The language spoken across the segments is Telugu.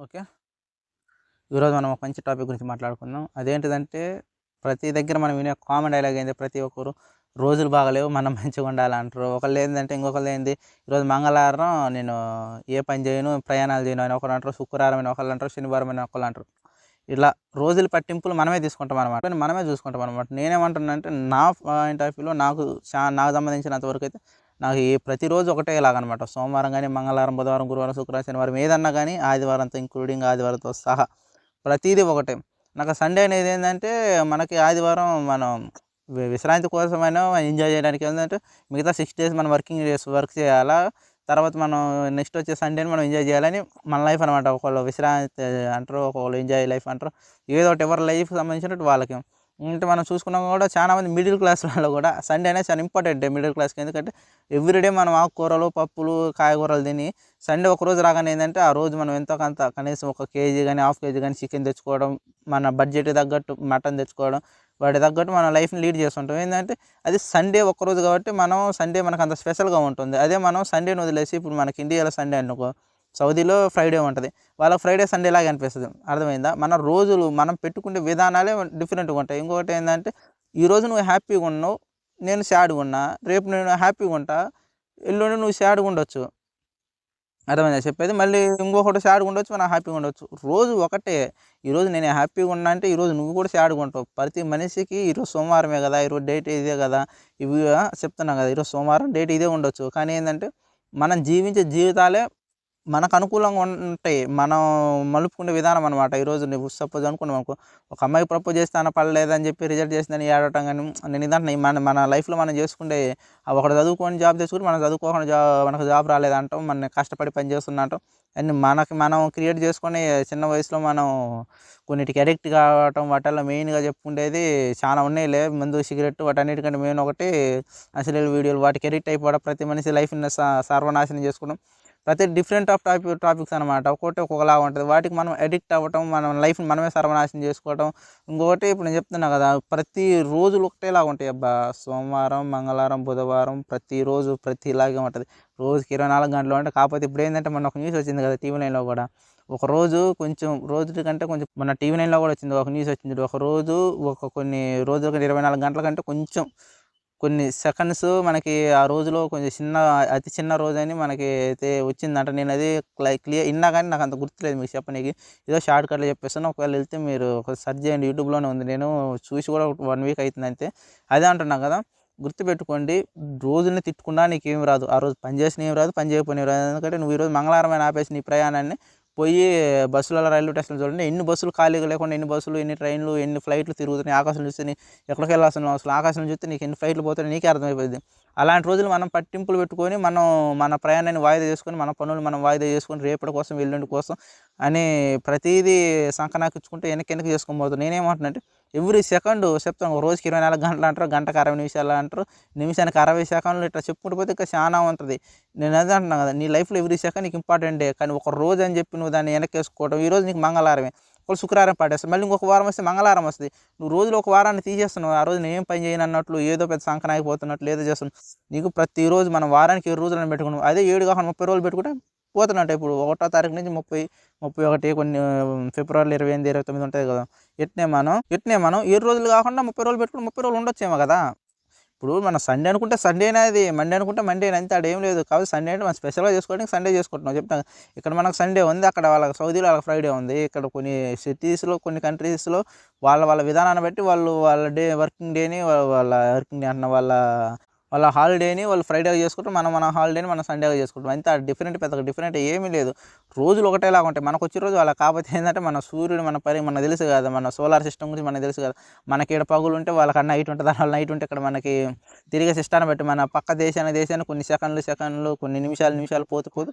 ఓకే. ఈరోజు మనం ఒక మంచి టాపిక్ గురించి మాట్లాడుకుందాం. అదేంటిదంటే ప్రతి దగ్గర మనం వినే కామన్ డైలాగ్ అయింది ప్రతి ఒక్కరు రోజులు బాగలేవు మనం మంచిగా ఉండాలంటారు. ఒకళ్ళు ఏంటంటే ఇంకొకళ్ళు ఏంది? ఈరోజు మంగళవారం నేను ఏ పని చేయను ప్రయాణాలు చేయను అని ఒకరు అంటారు శుక్రవారం అని ఒకళ్ళు అంటారు శనివారం అని ఒకళ్ళు అంటారు. ఇట్లా రోజుల పట్టింపులు మనమే తీసుకుంటాం అనమాట మనమే చూసుకుంటాం అనమాట నేనేమంటున్నానంటే నా పాయింట్ ఆఫ్ వ్యూలో నాకు చా నాకు సంబంధించినంత వరకు అయితే నాకు ఏ ప్రతిరోజు ఒకటే ఇలాగనమాట. సోమవారం కానీ మంగళవారం బుధవారం గురువారం శుక్రవారం శనివారం ఏదన్నా కానీ ఆదివారంతో ఇంక్లూడింగ్ ఆదివారంతో సహా ప్రతిదీ ఒకటే. నాకు సండే అనేది ఏంటంటే మనకి ఆదివారం మనం విశ్రాంతి కోసమైనా ఎంజాయ్ చేయడానికి ఏంటంటే మిగతా సిక్స్ డేస్ మనం వర్కింగ్ డేస్ వర్క్ చేయాలా తర్వాత మనం నెక్స్ట్ వచ్చే సండేని మనం ఎంజాయ్ చేయాలని మన లైఫ్ అనమాట. ఒకళ్ళు విశ్రాంతి అంటారు ఒకళ్ళు ఎంజాయ్ లైఫ్ అంటారు. ఏదో ఒకటి ఎవరి లైఫ్కి సంబంధించినట్టు వాళ్ళకి. అంటే మనం చూసుకున్నాం కూడా చాలా మంది మిడిల్ క్లాస్ వాళ్ళు కూడా సండే అనేది చాలా ఇంపార్టెంట్ డే మిడిల్ క్లాస్కి ఎందుకంటే ఎవ్రీడే మనం ఆకుకూరలు పప్పులు కాయగూరలు తిని సండే ఒక రోజు రాగానే ఏంటంటే ఆ రోజు మనం ఎంతో కొంత కనీసం ఒక కేజీ కానీ హాఫ్ కేజీ కానీ చికెన్ తెచ్చుకోవడం మన బడ్జెట్ తగ్గట్టు మటన్ తెచ్చుకోవడం వాటి తగ్గట్టు మన లైఫ్ని లీడ్ చేస్తుంటాం. ఏంటంటే అది సండే ఒక్కరోజు కాబట్టి మనం సండే మనకు అంత స్పెషల్గా ఉంటుంది. అదే మనం సండేని వదిలేసి ఇప్పుడు మనకి ఇండియాలో సండే అనుకో సౌదీలో ఫ్రైడే ఉంటుంది. వాళ్ళకి ఫ్రైడే సండే లాగా అనిపిస్తుంది. అర్థమైందా? మన రోజులు మనం పెట్టుకునే విధానాలే డిఫరెంట్గా ఉంటాయి. ఇంకొకటి ఏంటంటే ఈరోజు నువ్వు హ్యాపీగా ఉన్నావు నేను సాడ్గా ఉన్నా రేపు నేను హ్యాపీగా ఉంటా ఎల్లుండి నువ్వు సాడ్గా ఉండొచ్చు. అర్థమైందా? చెప్పేది? మళ్ళీ ఇంకొకటి సాడ్గా ఉండొచ్చు మనం హ్యాపీగా ఉండొచ్చు. రోజు ఒకటే. ఈరోజు నేను హ్యాపీగా ఉన్నా అంటే ఈరోజు నువ్వు కూడా సాడ్గా ఉంటావు. ప్రతి మనిషికి ఈరోజు సోమవారమే కదా ఈరోజు డేట్ ఇదే కదా. ఇవి చెప్తున్నాం కదా ఈరోజు సోమవారం డేట్ ఇదే ఉండొచ్చు. కానీ ఏంటంటే మనం జీవించే జీవితాలే మనకు అనుకూలంగా ఉంటాయి మనం మలుపుకునే విధానం అనమాట ఈరోజు నువ్వు సపోజ్ అనుకున్నావు అనుకో ఒక అమ్మాయి ప్రపోజ్ చేస్తాను అన్న పడలేదని చెప్పి రిజల్ట్ చేసిందని ఏడవటం కానీ నేను ఇదంటే మన మన లైఫ్లో మనం చేసుకుంటే ఒకటి చదువుకొని జాబ్ చేసుకుని మనం చదువుకోకుండా జాబ్ మనకు జాబ్ రాలేదంటాం మన కష్టపడి పని చేస్తున్నట్టు అండ్ మనకి మనం క్రియేట్ చేసుకొని చిన్న వయసులో మనం కొన్నిటికి అడిక్ట్ కావటం వాటిల్లో మెయిన్గా చెప్పుకునేది చాలా ఉన్నాయిలే ముందు సిగరెట్ వాటన్నిటికంటే మెయిన్ ఒకటి. అసలు వీడియోలు వాటికి అడిక్ట్ అయిపోవడం ప్రతి మనిషి లైఫ్ని సర్వనాశనం చేసుకోవడం ప్రతి డిఫరెంట్ ఆఫ్ టాపిక్ టాపిక్స్ అనమాట ఒక్కొక్కటి ఒక్కొక్కలా ఉంటుంది. వాటికి మనం అడిక్ట్ అవ్వటం మనం లైఫ్ని మనమే సర్వనాశనం చేసుకోవటం. ఇంకొకటి ఇప్పుడు నేను చెప్తున్నా కదా ప్రతి రోజులు ఒకటేలాగా ఉంటాయి అబ్బా. సోమవారం మంగళవారం బుధవారం ప్రతిరోజు ప్రతిలాగే ఉంటుంది. రోజుకి ఇరవై నాలుగు గంటలు అంటే కాకపోతే ఇప్పుడు ఏంటంటే మన ఒక న్యూస్ వచ్చింది కదా టీవీ లైన్లో కూడా. ఒక రోజు కొంచెం రోజు కంటే కొంచెం మన టీవీ నైన్లో కూడా వచ్చింది ఒక న్యూస్ వచ్చింది ఒక రోజు ఒక కొన్ని రోజులకి ఇరవై నాలుగు గంటల కంటే కొంచెం కొన్ని సెకండ్స్ మనకి ఆ రోజులో కొంచెం చిన్న అతి చిన్న రోజు అని మనకి అయితే వచ్చిందంట. నేను అది క్లియర్ ఇన్నా కానీ నాకు అంత గుర్తులేదు మీకు చెప్పనీకి. ఏదో షార్ట్ కట్లో చెప్పేస్తాను. ఒకవేళ వెళ్తే మీరు ఒక సెర్చ్ చేయండి. యూట్యూబ్లోనే ఉంది. నేను చూసి కూడా వన్ వీక్ అవుతుంది అంతే. అదే అంటున్నాను కదా గుర్తుపెట్టుకోండి. రోజుని తిట్టుకున్నా నీకేం రాదు. ఆ రోజు పని చేసిన ఏం రాదు పని చేయకపోయినా రాదు. ఎందుకంటే నువ్వు ఈరోజు మంగళవారం ఆపేసి నీ ప్రయాణాన్ని పోయి బస్సులలో రైల్వే స్టేషన్ చూడండి ఎన్ని బస్సులు ఖాళీగా లేకుండా ఎన్ని బస్సులు ఎన్ని ట్రైన్లు ఎన్ని ఫ్లైట్లు తిరుగుతున్నాయి ఆకాశం చూస్తే ఎక్కడికి వెళ్ళాల్సిన అవసరం ఆకాశం చూస్తే నీకు ఎన్ని ఫ్లైట్లు పోతున్నాయి నీకే అర్థమైపోయింది అలాంటి రోజులు మనం పట్టింపులు పెట్టుకొని మనం మన ప్రయాణాన్ని వాయిదా చేసుకొని మన పనులు మనం వాయిదా చేసుకొని రేపటి కోసం ఎల్లుండి కోసం అని ప్రతిదీ సంకనాకించుకుంటే వెనక్కి వెనక్కి చేసుకోబోతుంది నేనేమంటున్నానంటే ఎవ్రీ సెకండ్ చెప్తాను ఒక రోజుకి ఇరవై నాలుగు గంటలు అంటారు గంటకు అరవై నిమిషాలు అంటారు నిమిషానికి అరవై సెకండ్లు ఇట్లా చెప్పుకుంటూ పోతే ఇంకా చాలా ఉంటుంది. నేను అదే అంటున్నాను కదా నీ లైఫ్లో ఎవ్రీ సెకండ్ నీకు ఇంపార్టెంటే కానీ ఒక రోజు అని చెప్పి నువ్వు దాన్ని వెనక్కి వేసుకోవడం ఈ రోజు నీకు మంగళవారమే. ఒక శుక్రవారం పాటేస్తావు మళ్ళీ ఇంకొక వారం వస్తే మంగళవారం వస్తుంది. నువ్వు రోజులో ఒక వారాన్ని తీసేస్తున్నావు. ఆ రోజు నేను ఏం పని చేయను అన్నట్లు ఏదో పెద్ద సంకనాగిపోతున్నట్లు ఏదో చేస్తున్నావు. నీకు ప్రతిరోజు మనం వారానికి ఏడు రోజులను పెట్టుకున్నాం. అదే ఏడు కాకుండా ముప్పై రోజులు పెట్టుకుంటే పోతున్నట్టు. ఇప్పుడు ఒకటో తారీఖు నుంచి ముప్పై ముప్పై ఒకటి కొన్ని ఫిబ్రవరి ఇరవై ఎనిమిది ఇరవై తొమ్మిది ఉంటుంది కదా. ఎట్నే మనం ఎట్నే మనం ఏడు రోజులు కాకుండా ముప్పై రోజులు పెట్టుకుని ముప్పై రోజులు ఉండొచ్చేమో కదా. ఇప్పుడు మనం సండే అనుకుంటే సండే అనేది మండే అనుకుంటే మండే అంతే అక్కడ ఏం లేదు. కాబట్టి సండే అంటే మనం స్పెషల్గా చేసుకోవడానికి సండే చేసుకుంటున్నాం. చెప్తాను ఇక్కడ మనకు సండే ఉంది అక్కడ వాళ్ళకి సౌదీలో వాళ్ళకి ఫ్రైడే ఉంది. ఇక్కడ కొన్ని సిటీస్లో కొన్ని కంట్రీస్లో వాళ్ళ వాళ్ళ విధానాన్ని బట్టి వాళ్ళు వాళ్ళ డే వర్కింగ్ డేని వాళ్ళ వర్కింగ్ డే అన్న వాళ్ళ వాళ్ళ హాలిడేని వాళ్ళు ఫ్రైడేగా చేసుకుంటాం మనం మన హాలిడేని మనం సండేగా చేసుకుంటాం. అంత డిఫరెంట్ పెద్ద డిఫరెంట్ ఏమీ లేదు. రోజులు ఒకటేలాగా ఉంటాయి. మనకు వచ్చే రోజు అలా కాకపోతే ఏంటంటే మన సూర్యుడు మన పరి మనకు తెలుసు కదా మన సోలార్ సిస్టమ్ గురించి మనకు తెలుసు కదా. మనకి ఇక్కడ పగులు ఉంటే వాళ్ళకి నైట్ ఉంటుంది వాళ్ళ నైట్ ఉంటే ఇక్కడ మనకి తిరిగే సిస్టాన్ని బట్టి మన పక్క దేశాన్ని దేశాన్ని కొన్ని సెకండ్లు సెకండ్లు కొన్ని నిమిషాలు నిమిషాలు పోతూ పోతూ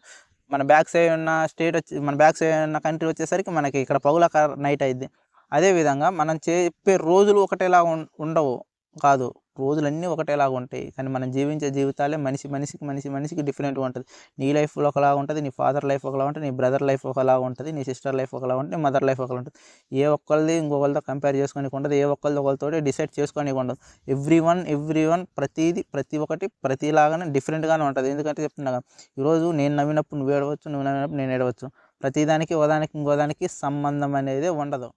మన బ్యాక్ సైడ్ ఉన్న స్టేట్ వచ్చి మన బ్యాక్ సైడ్ ఉన్న కంట్రీ వచ్చేసరికి మనకి ఇక్కడ పగుల నైట్ అయింది అదేవిధంగా మనం చెప్పే రోజులు ఒకటేలా ఉండవు. కాదు. రోజులన్నీ ఒకటేలాగా ఉంటాయి. కానీ మనం జీవించే జీవితాలే మనిషి మనిషికి మనిషి మనిషికి డిఫరెంట్గా ఉంటుంది. నీ లైఫ్లో ఒకలా ఉంటుంది నీ ఫాదర్ లైఫ్ ఒకలా ఉంటుంది నీ బ్రదర్ లైఫ్ ఒకలా ఉంటుంది నీ సిస్టర్ లైఫ్ ఒకలా ఉంటుంది నీ మదర్ లైఫ్ ఒకలా ఉంటుంది. ఏ ఒక్కరిది ఇంకొకరితో కంపేర్ చేసుకొని ఉండదు. ఏ ఒక్కరిది ఒకరితో డిసైడ్ చేసుకొని ఉండదు. ఎవ్రీ వన్ ఎవ్రీ వన్ ప్రతిది ప్రతి ఒక్కటి ప్రతిలాగానే డిఫరెంట్గానే ఉంటుంది. ఎందుకంటే చెప్తున్నా ఈరోజు నేను నవ్వినప్పుడు నువ్వు ఏడవచ్చు నువ్వు నవ్వినప్పుడు నేను ఏడవచ్చు. ప్రతిదానికి ఓదానికి ఇంకోదానికి సంబంధం అనేది ఉండదు.